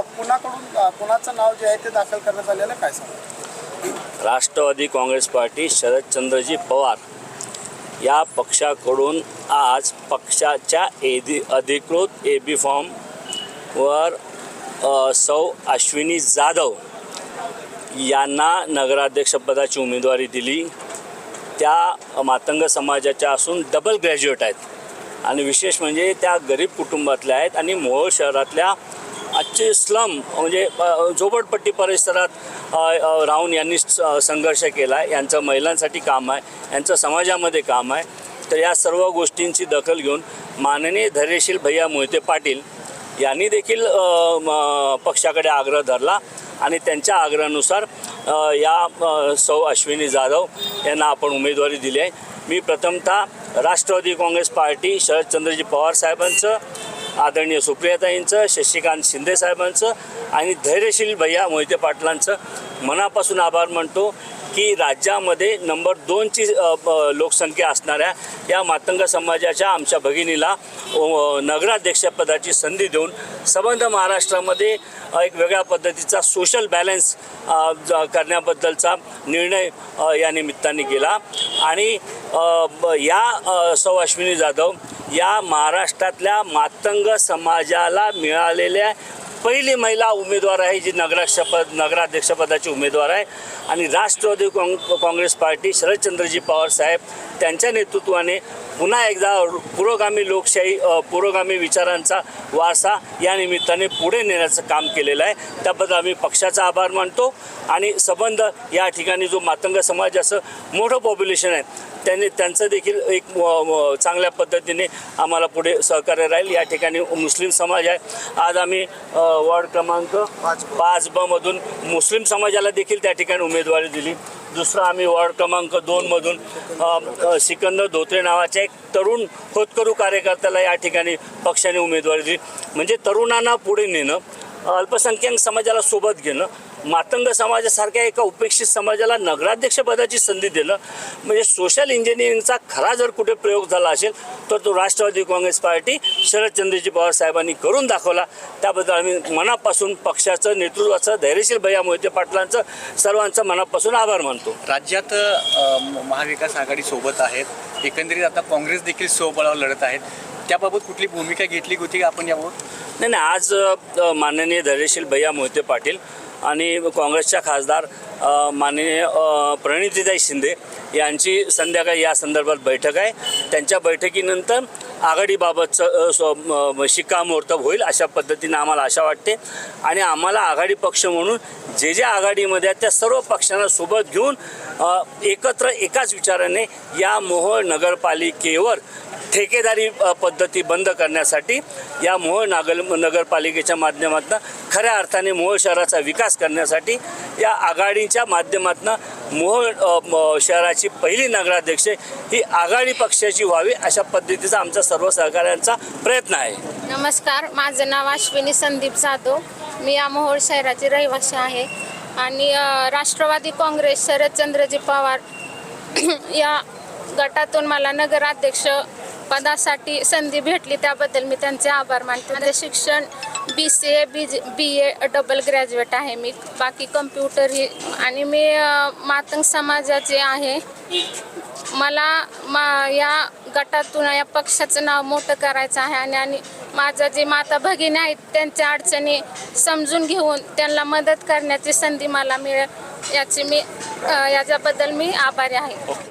कुणाकडून कुणाचं नाव जे आहे ते दाखल करण्यात आलेलं काय सांगा? राष्ट्रवादी काँग्रेस पार्टी शरदचंद्रजी पवार या पक्षाकडून आज पक्षाच्या एदी अधिकृत ए बी फॉर्मवर सौ अश्विनी जाधव यांना नगराध्यक्षपदाची उमेदवारी दिली. त्या मातंग समाजाच्या असून डबल ग्रॅज्युएट आहेत. आणि विशेष म्हणजे त्या गरीब कुटुंबातल्या आहेत आणि मोहोळ शहरातल्या आजचे स्लम म्हणजे झोपडपट्टी परिसरात राहून यांनी संघर्ष केला आहे यांचं महिलांसाठी काम आहे. यांचं समाजामध्ये काम आहे. तर या सर्व गोष्टींची दखल घेऊन माननीय धैर्यशील भैया मोहिते पाटील यांनी देखील म, पक्षाकडे आग्रह धरला आणि त्यांच्या आग्रहानुसार या सौ अश्विनी जाधव यांना आपण उमेदवारी दिली आहे. मी प्रथमतः राष्ट्रवादी काँग्रेस पार्टी शरदचंद्रजी पवार साहेबांचं आदरणीय सुप्रियाताईंचं शशिकांत शिंदे साहेबांचं आणि धैर्यशील भैया मोहिते पाटलांचं मनापासून आभार मानतो की राज्यामध्ये नंबर दोनची लोकसंख्या असणाऱ्या या मातंग समाजाच्या आमच्या भगिनीला नगराध्यक्षपदाची संधी देऊन संबंध महाराष्ट्रामध्ये एक वेगळ्या पद्धतीचा सोशल बॅलन्स करण्याबद्दलचा निर्णय या निमित्ताने केला. आणि या सौ अश्विनी जाधव या महाराष्ट्रातल्या मातंग समाजाला मिळालेल्या पहिली महिला उमेदवार आहे जी नगराक्षपद नगराध्यक्षपदाची उमेदवार आहे. आणि Rashtrawadi con Congress party Sharadchandraji Pawar साहेब त्यांच्या नेतृत्वाने पुन्हा एकदा पुरोगामी लोकशाही पुरोगामी विचारांचा वारसा या निमित्ताने पुढे नेण्याचं काम केलेलं आहे. त्याबद्दल आम्ही पक्षाचा आभार मानतो. आणि संबंध या ठिकाणी जो मातंग समाजाचं मोठं पॉप्युलेशन आहे त्यांनी त्यांचं देखील एक चांगल्या पद्धतीने आम्हाला पुढे सहकार्य राहील. या ठिकाणी मुस्लिम समाज आहे. आज आम्ही वॉर्ड क्रमांक पाच ब मधून मुस्लिम समाजाला देखील त्या ठिकाणी उमेदवारी दिली. दुसरं आम्ही वॉर्ड क्रमांक दोनमधून सिकंदर धोत्रे नावाच्या एक तरुण होतकरू कार्यकर्त्याला या ठिकाणी पक्षाने उमेदवारी दिली. म्हणजे तरुणांना पुढे नेणं अल्पसंख्याक समाजाला सोबत घेणं मातंग समाजासारख्या एका उपेक्षित समाजाला नगराध्यक्ष पदाची संधी देणं म्हणजे सोशल इंजिनिअरिंगचा खरा जर कुठे प्रयोग झाला असेल तर तो राष्ट्रवादी काँग्रेस पार्टी शरदचंद्रजी पवार साहेबांनी करून दाखवला. त्याबद्दल आम्ही मनापासून पक्षाचं नेतृत्वाचं धैर्यशील भैया मोहिते पाटलांचं सर्वांचं मनापासून आभार मानतो. राज्यात महाविकास आघाडी सोबत आहेत. एकंदरीत आता काँग्रेस देखील स्वबळावर लढत आहेत. त्याबाबत कुठली भूमिका घेतली होती का आपण यावर? नाही नाही आज माननीय धैर्यशील भैया मोहिते पाटील आणि काँग्रेसच्या खासदार माननीय प्रणितीताई शिंदे यांची संध्याकाळी या संदर्भात बैठक आहे. त्यांच्या बैठकीनंतर आघाडीबाबतचं स्व- शिक्कामोर्तब होईल अशा पद्धतीनं आम्हाला आशा वाटते. आणि आम्हाला आघाडी पक्ष म्हणून जे जे आघाडीमध्ये आहेत त्या सर्व पक्षांना सोबत घेऊन एकत्र एकाच विचाराने या मोहोळ नगरपालिकेवर ठेकेदारी पद्धती बंद करण्यासाठी या मोहोळ नागल नगरपालिकेच्या माध्यमातून खऱ्या अर्थाने मोहोळ शहराचा विकास करण्यासाठी या आघाडीच्या माध्यमातून मोहोळ म- शहराची पहिली नगराध्यक्ष ही आघाडी पक्षाची व्हावी अशा पद्धतीचा आमचा सर्व सहकाऱ्यांचा प्रयत्न आहे. नमस्कार माझं नाव अश्विनी संदीप जाधव. मी या मोहोळ शहराची रहिवासी आहे. आणि राष्ट्रवादी काँग्रेस शरदचंद्रजी पवार या गटातून मला नगराध्यक्ष पदासाठी संधी भेटली त्याबद्दल मी त्यांचे आभार मानते. माझे शिक्षण B C A B J B A double graduate आहे मी. बाकी कम्प्युटर ही आणि मी मातंग समाजाचे आहे. मला मा या गटातून या पक्षाचं नाव मोठं करायचं आहे आणि आणि माझं जे माता भगिनी आहेत त्यांच्या अडचणी समजून घेऊन त्यांना मदत करण्याची संधी मला मिळेल याची मी याच्याबद्दल मी आभारी आहे.